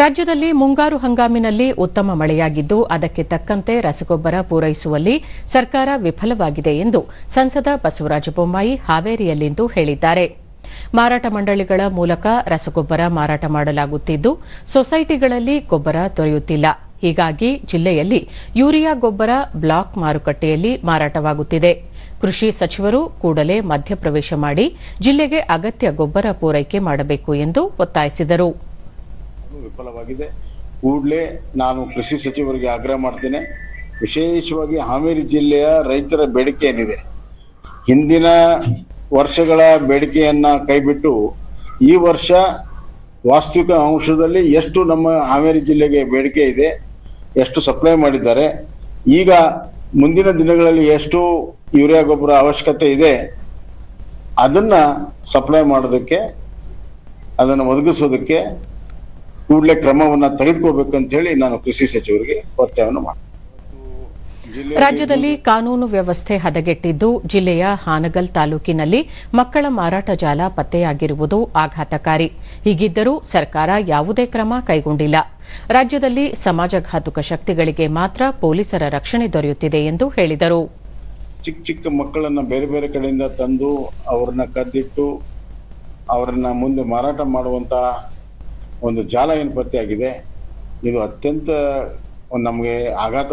ರಾಜ್ಯದಲ್ಲಿ ಮುಂಗಾರು ಹಂಗಾಮಿನಲ್ಲಿ ಉತ್ತಮ ಮಳೆಯಾಗಿದ್ದು, ಅದಕ್ಕೆ ತಕ್ಕಂತೆ ರಸಗೊಬ್ಬರ ಪೂರೈಸುವಲ್ಲಿ ಸರ್ಕಾರ ವಿಫಲವಾಗಿದೆ ಎಂದು ಸಂಸದ ಬಸವರಾಜ ಬೊಮ್ಮಾಯಿ ಹಾವೇರಿಯಲ್ಲಿಂದು ಹೇಳಿದ್ದಾರೆ. ಮಾರಾಟ ಮಂಡಳಿಗಳ ಮೂಲಕ ರಸಗೊಬ್ಬರ ಮಾರಾಟ ಮಾಡಲಾಗುತ್ತಿದ್ದು, ಸೊಸೈಟಿಗಳಲ್ಲಿ ಗೊಬ್ಬರ ದೊರೆಯುತ್ತಿಲ್ಲ. ಹೀಗಾಗಿ ಜಿಲ್ಲೆಯಲ್ಲಿ ಯೂರಿಯಾ ಗೊಬ್ಬರ ಬ್ಲಾಕ್ ಮಾರುಕಟ್ಟೆಯಲ್ಲಿ ಮಾರಾಟವಾಗುತ್ತಿದೆ. ಕೃಷಿ ಸಚಿವರು ಕೂಡಲೇ ಮಧ್ಯಪ್ರವೇಶ ಮಾಡಿ ಜಿಲ್ಲೆಗೆ ಅಗತ್ಯ ಗೊಬ್ಬರ ಪೂರೈಕೆ ಮಾಡಬೇಕು ಎಂದು ಒತ್ತಾಯಿಸಿದರು. ವಿಫಲವಾಗಿದೆ. ಕೂಡಲೇ ನಾನು ಕೃಷಿ ಸಚಿವರಿಗೆ ಆಗ್ರಹ ಮಾಡ್ತೇನೆ. ವಿಶೇಷವಾಗಿ ಹಾವೇರಿ ಜಿಲ್ಲೆಯ ರೈತರ ಬೇಡಿಕೆ ಏನಿದೆ? ಹಿಂದಿನ ವರ್ಷಗಳ ಬೇಡಿಕೆಯನ್ನ ಕೈಬಿಟ್ಟು ಈ ವರ್ಷ ವಾಸ್ತವಿಕ ಅಂಶದಲ್ಲಿ ಎಷ್ಟು ನಮ್ಮ ಹಾವೇರಿ ಜಿಲ್ಲೆಗೆ ಬೇಡಿಕೆ ಇದೆ, ಎಷ್ಟು ಸಪ್ಲೈ ಮಾಡಿದ್ದಾರೆ, ಈಗ ಮುಂದಿನ ದಿನಗಳಲ್ಲಿ ಎಷ್ಟು ಯೂರಿಯಾ ಗೊಬ್ಬರ ಅವಶ್ಯಕತೆ ಇದೆ, ಅದನ್ನ ಸಪ್ಲೈ ಮಾಡೋದಕ್ಕೆ, ಅದನ್ನು ಒದಗಿಸೋದಕ್ಕೆ ಕೂಡಲೇ ಕ್ರಮವನ್ನ ಅಂತ ಹೇಳಿ ನಾನು ಕೃಷಿ ಸಚಿವರಿಗೆ ಒತ್ತಾಯವನ್ನು ಮಾಡ ರಾಜ್ಯದಲ್ಲಿ ಕಾನೂನು ವ್ಯವಸ್ಥೆ ಹದಗೆಟ್ಟಿದ್ದು ಜಿಲ್ಲೆಯ ಹಾನಗಲ್ ತಾಲೂಕಿನಲ್ಲಿ ಮಕ್ಕಳ ಮಾರಾಟ ಜಾಲ ಪತ್ತೆಯಾಗಿರುವುದು ಆಘಾತಕಾರಿ. ಹೀಗಿದ್ದರೂ ಸರ್ಕಾರ ಯಾವುದೇ ಕ್ರಮ ಕೈಗೊಂಡಿಲ್ಲ. ರಾಜ್ಯದಲ್ಲಿ ಸಮಾಜಘಾತುಕ ಶಕ್ತಿಗಳಿಗೆ ಮಾತ್ರ ಪೊಲೀಸರ ರಕ್ಷಣೆ ದೊರೆಯುತ್ತಿದೆ ಎಂದು ಹೇಳಿದರು. ಚಿಕ್ಕ ಚಿಕ್ಕ ಮಕ್ಕಳನ್ನ ಬೇರೆ ಬೇರೆ ಕಡೆಯಿಂದ ತಂದು ಅವರನ್ನ ಕದ್ದಿಟ್ಟು ಅವರನ್ನ ಮುಂದೆ ಮಾರಾಟ ಮಾಡುವಂತ ಒಂದು ಜಾಲ ಏನು ಪತ್ತೆಯಾಗಿದೆ ಇದು ಅತ್ಯಂತ ನಮಗೆ ಆಘಾತ